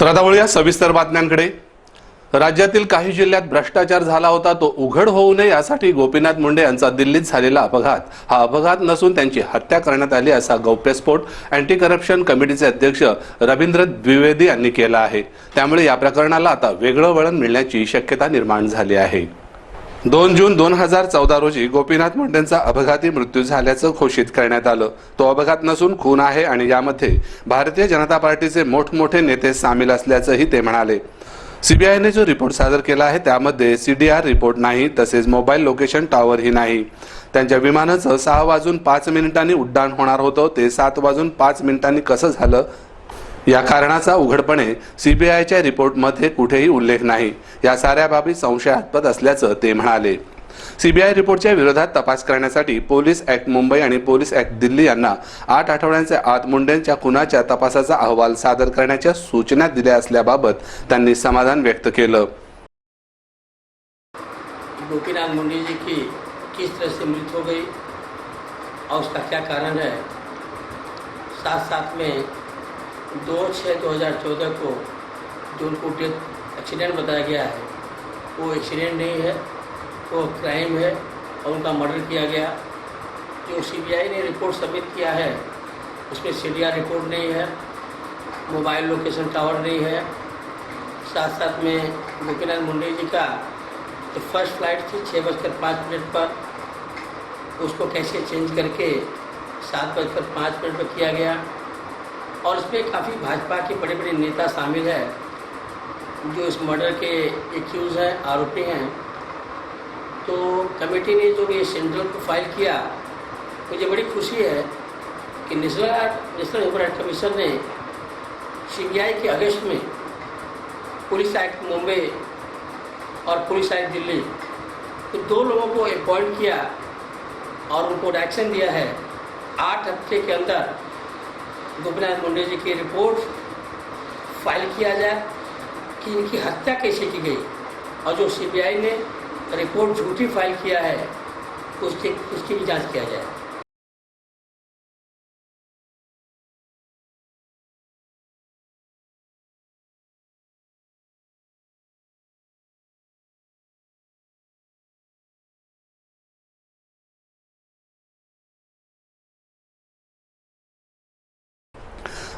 तर आता वळूया सविस्तर बातम्यांकडे. राज्यातील काही जिल्ह्यात भ्रष्टाचार झाला होता तो उघड होऊ नये यासाठी गोपीनाथ मुंडे यांचा दिल्लीत झालेला अपघात. हा अपघात नसून त्यांची हत्या करण्यात आली असा गौप्यस्फोट अँटी करप्शन कमिटीचे अध्यक्ष रवींद्र द्विवेदी यांनी केला आहे. त्यामुळे या प्रकरणाला आता वेगळं वळण मिळण्याची शक्यता निर्माण झाली आहे. दोन जून दोन हजार चौदा रोजी गोपीनाथ मुंडेंचा अपघाती मृत्यू झाल्याचं घोषित करण्यात आलं. तो अपघात नसून खून आहे आणि यामध्ये भारतीय जनता पार्टीचे मोठमोठे नेते सामील असल्याचंही ते म्हणाले. सीबीआयने जो रिपोर्ट सादर केला आहे त्यामध्ये सीडीआर रिपोर्ट नाही तसेच मोबाईल लोकेशन टॉवरही नाही. त्यांच्या विमानाचं सहा वाजून पाच मिनिटांनी उड्डाण होणार होतं ते सात वाजून पाच मिनिटांनी कसं झालं या कारणाचा उघडपणे सीबीआयच्या रिपोर्टमध्ये कुठेही उल्लेख नाही. या साऱ्या बाबी संशयास्पद असल्याचं ते म्हणाले. सीबीआय रिपोर्टच्या विरोधात तपास करण्यासाठी पोलीस ऍक्ट मुंबई आणि पोलीस ऍक्ट दिल्ली यांना आठ आठवड्यांच्या आत मुंडेंच्या खुनाच्या तपासाचा अहवाल सादर करण्याच्या सूचना दिल्या असल्याबाबत त्यांनी समाधान व्यक्त केलं. गोपीनाथ मुंडे जी की किस तरह से मृत हो गई? और उसका क्या कारण है? साथ साथ में दो छः दो हज़ार चौदह को जो उनको डेथ एक्सीडेंट बताया गया है, वो एक्सीडेंट नहीं है, वो क्राइम है और उनका मर्डर किया गया। जो सीबीआई ने रिपोर्ट सबमिट किया है, उसमें सीडीआर रिपोर्ट नहीं है मोबाइल लोकेशन टावर नहीं है। साथ साथ में गोपीनाथ मुंडे जी का जो फ़र्स्ट फ़्लाइट थी छः बजकर पाँच मिनट पर, उसको कैसे चेंज करके सात बजकर पाँच मिनट पर किया गया? और इसमें काफ़ी भाजपा के बड़े बड़े नेता शामिल है, जो इस मर्डर के एक्यूज़ हैं, आरोपी हैं। तो कमेटी ने जो ये सेंट्रल को फ़ाइल किया, मुझे बड़ी खुशी है कि national national human right commission ने सीबीआई के अगस्त में पुलिस एक्ट मुंबई और पुलिस एक्ट दिल्ली तो दो लोगों को अपॉइंट किया और उनको डायरेक्शन दिया है। आठ हफ़्ते के अंदर गोपीनाथ मुंडे जी की रिपोर्ट फ़ाइल किया जाए कि इनकी हत्या कैसे की गई। और जो सीबीआई ने रिपोर्ट झूठी फ़ाइल किया है, उसकी उसकी भी जाँच किया जाए।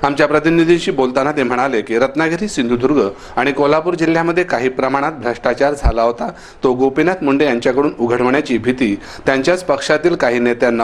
आमच्या प्रतिनिधीशी बोलताना ते म्हणाले की रत्नागिरी सिंधुदुर्ग आणि कोल्हापूर जिल्ह्यामध्ये काही प्रमाणात भ्रष्टाचार झाला होता. तो गोपीनाथ मुंडे यांच्याकडून उघड होण्याची भीती त्यांच्याच पक्षातील काही नेत्यांना